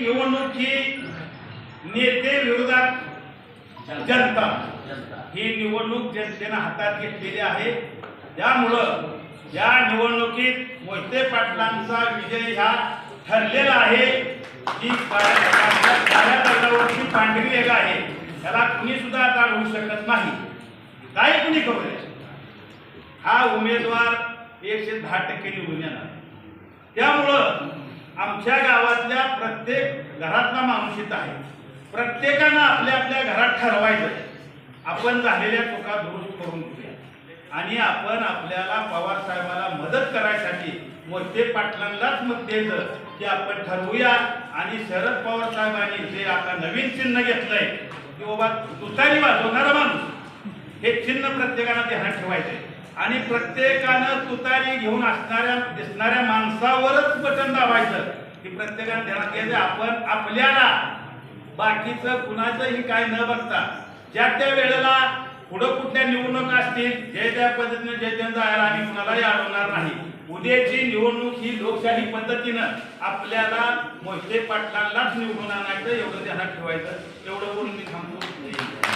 निवडणूक ही नेते विरोधात जनता ही निवडणूक जनतेनं हातात घेतलेली आहे. त्यामुळं या निवडणुकीत मोहिते पाटलांचा विजय हा ठरलेला आहे. काळ्या दगडावरची पांढरी रेगा आहे. त्याला कुणी सुद्धा आता होऊ शकत नाही. काय कुणी करू दे. हा उमेदवार एकशे दहा टक्के निवडून येणार. त्यामुळं आमच्या गावातल्या प्रत्येक घरातला माणूस इथं आहे. प्रत्येकानं आपल्या आपल्या घरात ठरवायचं. आपण झालेल्या चुका दुरुस्त करून घेऊया. आणि आपण आपल्याला पवार साहेबाला मदत करायसाठी मोठे पाटलांनाच मत द्यायचं की आपण ठरवूया. आणि शरद पवार साहेबांनी जे आता नवीन चिन्ह घेतलंय की बाबा तुतारी वाजवणारा माणूस हे चिन्ह प्रत्येकानं ध्यानात ठेवायचंय. आणि प्रत्येकानं तुतारी घेऊन असणाऱ्या दिसणाऱ्या माणसावरच बटन दाबायचं. की प्रत्येकाने ध्यानात घ्यायचं आपण आपल्याला बाकीचं कुणाचंही काय न बघता ज्या त्या वेळेला पुढं कुठल्या निवडणुका असतील जे त्या पद्धतीने जे त्यांचं जायला आम्ही कुणालाही अडवणार नाही उद्याची निवडणूक ही लोकशाही पद्धतीनं आपल्याला मोहिते पाटलांनाच निवडून आणायचं एवढं ध्यानात ठेवायचं एवढं बोलून मी थांबतो.